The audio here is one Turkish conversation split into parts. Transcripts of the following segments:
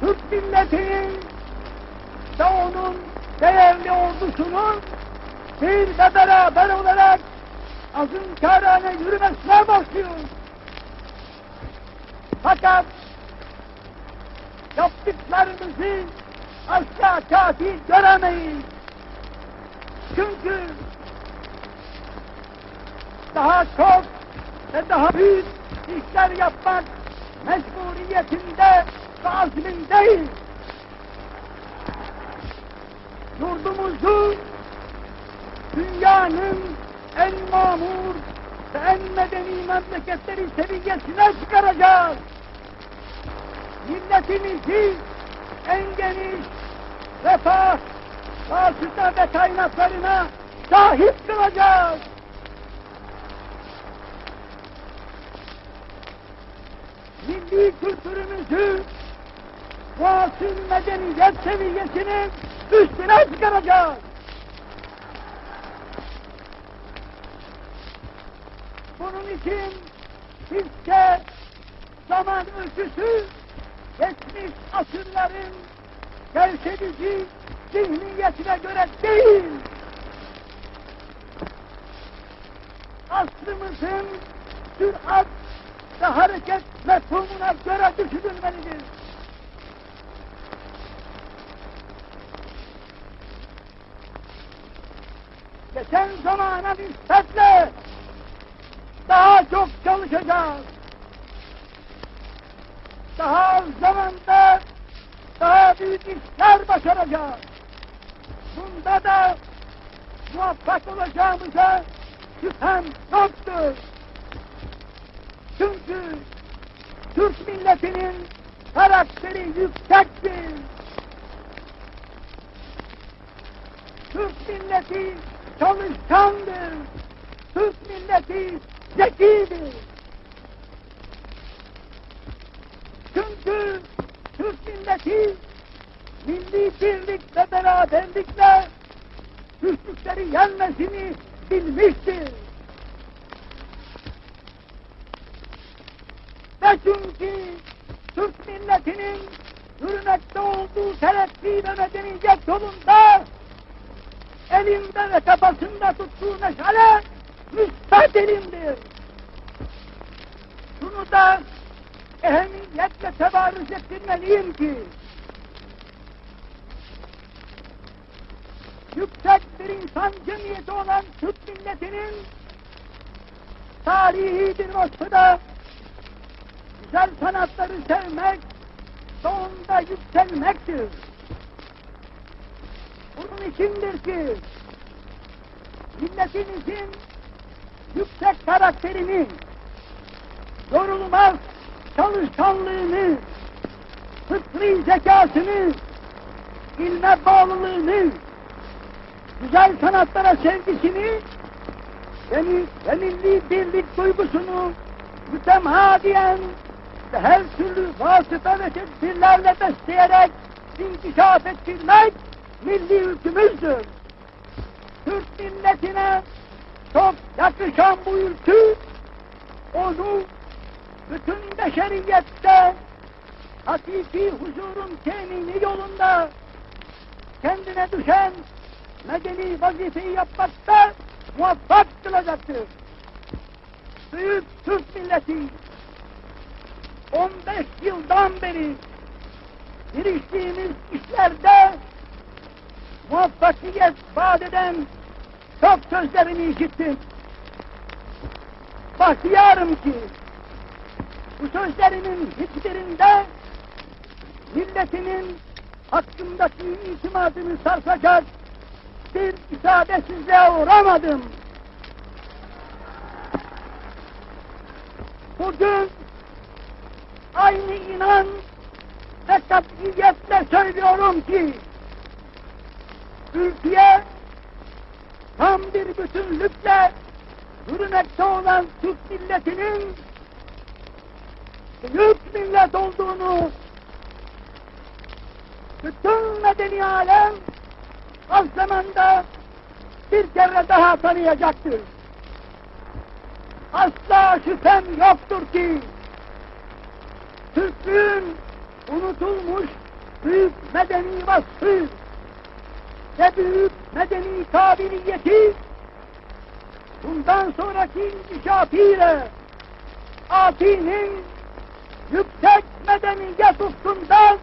Türk milletinin ve onun değerli ordusunun bir ve beraber olarak azın kârane yürümesine bakıyoruz. Fakat yaptıklarımızı asla kafi göremeyiz. Çünkü daha çok ve daha büyük işler yapmak mecburiyetinde ve azmindeyiz. Yurdumuzu dünyanın en mamur ve en medeni memleketleri seviyesine çıkaracağız. Milletimizi en geniş refah, vasıta ve kaynaklarına sahip kılacağız. Milli kültürümüzü muasır medeniyet seviyesinin üstüne çıkaracağız. Bunun için bizce zaman ölçüsü geçmiş asırların gevşedici zihniyetine göre değil, asrımızın sürat ve hareket mefhumuna göre düşünülmelidir. Geçen zamana nispetle daha çok çalışacağız. Daha az zamanda daha büyük işler başaracağız. Bunda da muvaffak olacağımıza şüphem yoktur. Çünkü Türk milletinin karakteri yüksektir. Türk milleti çalışkandır. Türk milleti zekidir. Çünkü Türk milleti milli birlik ve beraberlikle güçlükleri yenmesini bilmiştir. Ve çünkü Türk milletinin hürmette olduğu terakki ve medeniyet yolunda elinde ve kafasında tuttuğu meşale müstahdilimdir. Şunu da ehemmiyetle tebarüz ettirmeliyim ki yüksek bir insan cemiyeti olan Türk milletinin tarihi bir vasfı da güzel sanatları sevmek onda yükselmektir. Bunun içindir ki milletimizin yüksek karakterini, yorulmaz çalışkanlığını, fıtri zekasını, ilme bağlılığını, güzel sanatlara sevgisini ve, ve birlik duygusunu mütemadiyen ve her türlü vasıta ve tedbirlerle besleyerek inkişaf ettirmek milli ülkümüzdür. Türk milletine çok yakışan bu ülkü, onu bütün beşeriyette hakiki huzurun temini yolunda kendine düşen medeni vazifeyi yapmakta muvaffak kılacaktır. büyük Türk milleti 15 yıldan beri giriştiğimiz işlerde muvaffakiyet vaat eden çok sözlerini işittim. Bahtiyarım ki bu sözlerimin hiçbirinde milletinin hakkındaki itimadını sarsacak bir isabetsizliğe uğramadım. Bugün aynı inan ve katiyetle söylüyorum ki ülkeye tam bir bütünlükle yürümekte olan Türk milletinin büyük millet olduğunu bütün medeni alem az zamanda bir kere daha tanıyacaktır. Asla şüphem yoktur ki Türklüğün unutulmuş büyük medeni vasfı ve büyük medeni kabiliyeti bundan sonraki inkişafıyla Ati'nin yüksek medeniyet ufkundan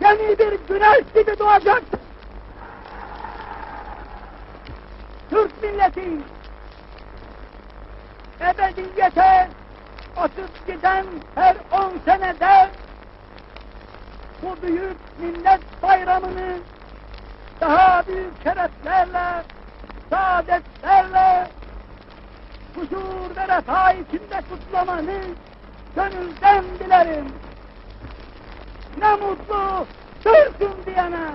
yeni bir güneş gibi doğacaktır. Türk milleti ebediyete atıp giden her on senede bu büyük millet bayramını daha büyük şereflerle, saadetlerle, huzur ve refah içinde kutlamanı gönülden dilerim. Ne mutlu Türk'üm diyene.